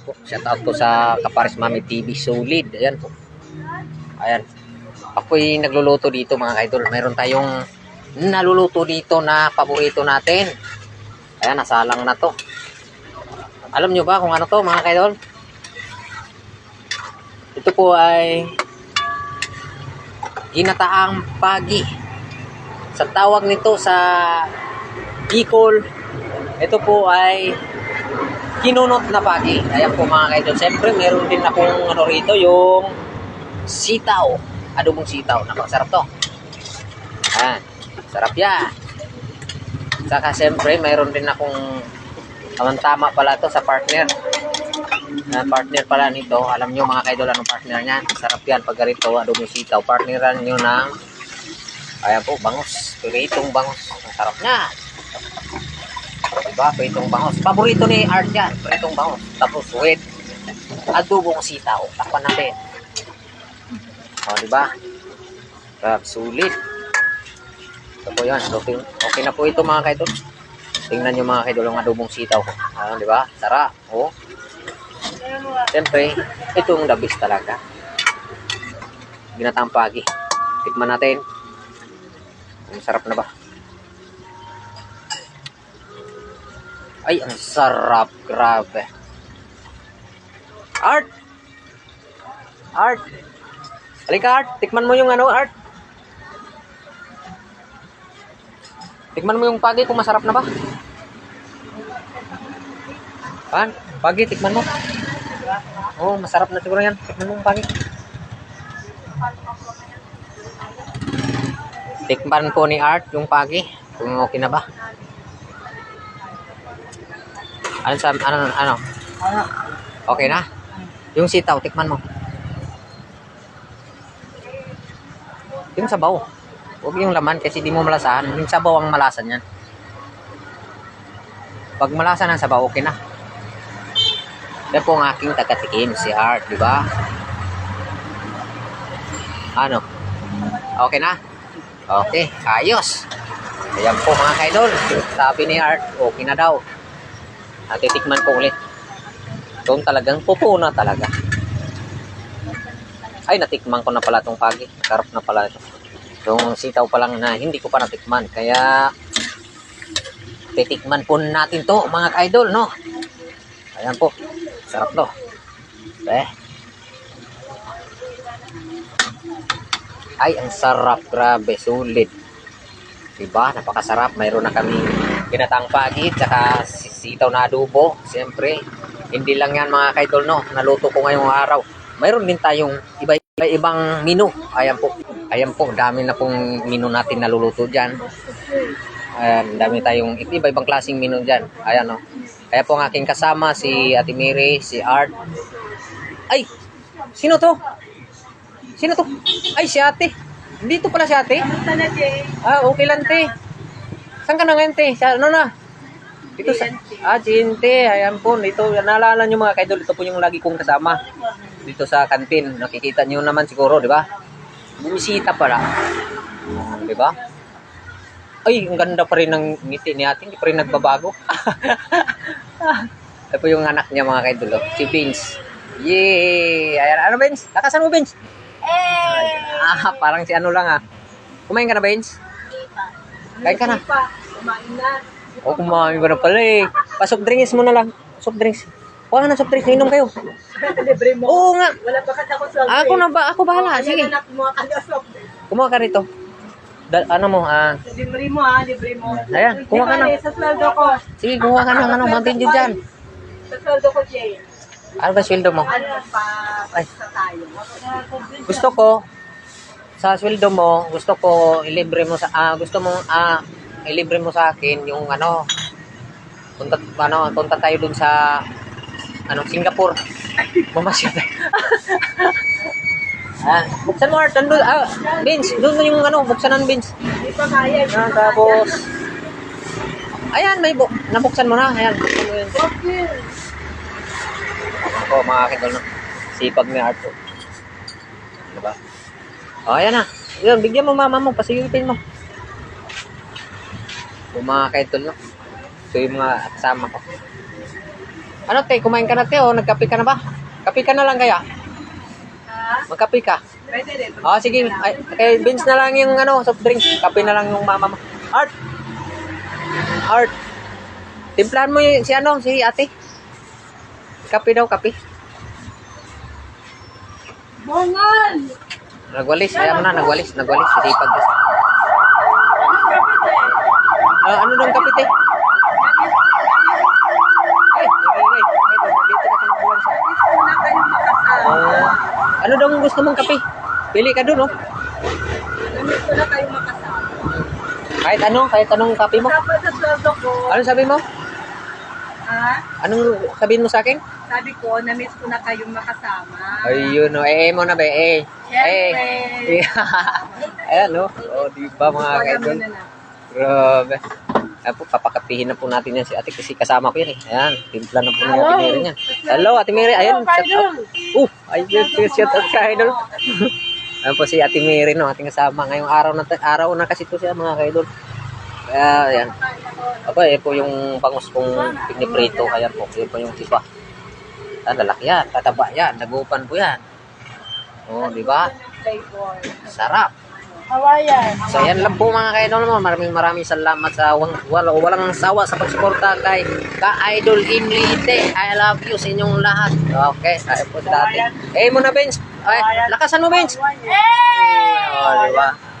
po. Shout out po sa Kapares Mami TV Solid. Ayan po. Ayan. Ako'y nagluluto dito mga kaidol. Mayroon tayong naluluto dito na paborito natin. Ayan, nasalang na to. Alam nyo ba kung ano to mga kaidol? Ito po ay ginataang pagi. Sa tawag nito sa Bicol, ito po ay kinunot na pagi. Ayan po mga kaidol. Siyempre, meron din akong ano rito, yung sitaw. Adobong sitaw. Napakasarap to. Ayan. Sarap yan. Saka siyempre, meron din akong tamang-tama pala to sa partner. Na partner pala nito. Alam nyo mga kaidol, anong partner niyan? Sarap yan pag ganito, adobong sitaw. Partneran nyo ng ayan po, bangus. Piritong bangus. Ang sarap niya. Diba? Pritong bangus. Paborito ni Art yan. Pritong bangus. Tapos with adobong sitaw. Takpan natin. O, diba? Sarap, sulit. Ito po yan. Okay, okay na po ito mga kaidol. Tingnan nyo mga kaidol ang adobong sitaw ko. Ano, di ba? Sarap. O. Siyempre, itong the best talaga. Ginatang pagi. Tikman natin. Ang sarap na ba? Ay, ang sarap. Grabe. Art! Art! Halika, Art. Tikman mo yung ano, Art. Tikman mo yung pagi kung masarap na ba. Pan, pagi, tikman mo. Oh, masarap na siguro yan. Tikman mo yung pagi. Tikman po ni Art yung pagi. Kung okay na ba. Ano sa, ano, ano? Okay na? Yung sitaw, tikman mo. Yung sabaw. Huwag yung laman kasi di mo malasahan. Yung sabaw ang malasan yan. Pag malasa ng sabaw, okay na. Yan po ang aking tagatikim, si Art, di ba? Ano? Okay na? Okay, ayos. Ayan po mga kaidol. Sabi ni Art, okay na daw. Natitikman ko ulit. Doon talagang pupuna talaga. Ay, natikman ko na pala itong pagi. Sarap na pala ito. Yung sitaw pa lang na hindi ko pa natikman. Kaya, titikman po natin to mga ka-idol, no? Ayan po. Sarap to. Eh. Ay, ang sarap. Grabe. Sulit. Diba? Napakasarap. Mayroon na kami ginatang pagi tsaka sitaw na adobo. Siyempre, hindi lang yan mga ka-idol, no? Naluto ko ngayong araw. Mayroon din tayong iba ibang menu. Ayan po. Ayan po, dami na pong menu natin naluluto dyan. Ayan, dami tayong iba-ibang klaseng menu dyan. Ayan o. Kaya po ang aking kasama, si Ate Mary, si Art. Ay! Sino to? Sino to? Ay, si Ate. Dito pala si Ate. Kamusta na, Jay? Ah, okay lang, te. Saan ka na ngayon, te? Sa, ano na? Dito sa... Ah, Chinte. Ayan po. Dito, naalala nyo mga kaidol. Ito po yung lagi kong kasama. Dito sa kantin. Nakikita nyo naman siguro, di ba? Bumisita pala. Di ba? Ay, ang ganda pa rin ng ngiti ni ate. Hindi pa rin nagbabago. Ito po yung anak niya mga kaidol. oh. Si Vince. Yay! Ayan, ano Vince? Lakasan mo Vince. Eh! Ah, parang si ano lang ah. Kumain ka na Vince? Kain ka na. Pa, kumain na. O, kumain ka na pala eh. Pasok drinks mo na lang. Soft drinks. Kuha na soft drinks. Inom kayo. Libre mo. Oo nga. Wala pa kasi ako sa Ako na ba? Ako bahala. Sige. Na soft drink. Kumuha ka rito. Da- ano mo? Ah, Libre mo ha, libre mo. Ayan, kumuha ka na. Eh, Sa sweldo ko. sige, kumuha ka ng ano, Mountain Dew dyan. Sa sweldo ko, Jay. Ano ba sweldo mo? Ano pa, tayo. Gusto ko, sa sweldo mo, gusto ko ilibre mo sa, ah, gusto mo, ah, ilibre mo sa akin yung ano, punta, ano, punta tayo dun sa, ano, Singapore. Mamasyal tayo. ah, buksan mo, Art, nandun, ah, Vince, doon yung ano, buksan ng Vince. Di pa kaya. Ah, tapos, ayan, may bu nabuksan mo na, ayan, buksan mo yun. Okay. Ako, mga no? Sipag ni Art, oh. Diba? O, ayan na. Yun, bigyan mo mama mo, pasigipin mo. Yung mga kaidol, no? Ito yung mga kasama ko. Ano, te? Kumain ka na, te, o? Nagkape ka na ba? Kape ka na lang kaya? Ha? Magkape ka. Pwede din. Ah, sige. Ay, kay Vince na lang yung ano, soft drinks. Kape na lang yung mama mo. Art! Art! Timplahan mo yung, si ano, si ate. Kape daw, kape. Bongan! Nagwalis, ayaw mo na, nagwalis, nagwalis. Sipag. Ah, ano daw ang kape, te? Ay, ay, ay, ay, dito na sa ulan siya. Una kayong makasama. Ah, ano daw gusto mong kape? Pili ka doon, oh. Namiss ko na kayong makasama. Kahit ano, kahit anong kape mo. Ano sabi mo? ha? Anong sabihin mo sa akin? Sabi ko, namiss ko na kayong makasama. Ayun, no. Eh, mo na ba? Eh. Siyempre. Eh. Ayan, no. O, di ba mga kaidol? Grabe. Ayan po, papakapihin na po natin yan si ate kasi kasama ko yan eh. Ayan, timpla na po ni Ate Mary yan. Hello, Ate Mary. Ayun, shout out. Uh, ayun, shout out ka, idol. Ayan po si Ate Mary, no, ating kasama. Ngayong araw na, araw na kasi to siya, mga kaidol. Kaya, ayan. Aba, eh po yung bangus kong piniprito. Ayan po, yun po yung tiba. Ah, lalaki yan, tataba yan, nagupan po yan. Oh, di ba? Sarap. Hawaiian. So yan lang po mga ka-idol mo. Maraming maraming salamat sa wang, wala, walang sawa sa pagsuporta kay ka-idol in Leyte. I love you sa inyong lahat. Okay, tayo po dati. Eh muna Benz. Ay, lakasan mo Benz. Eh! Oh, di ba?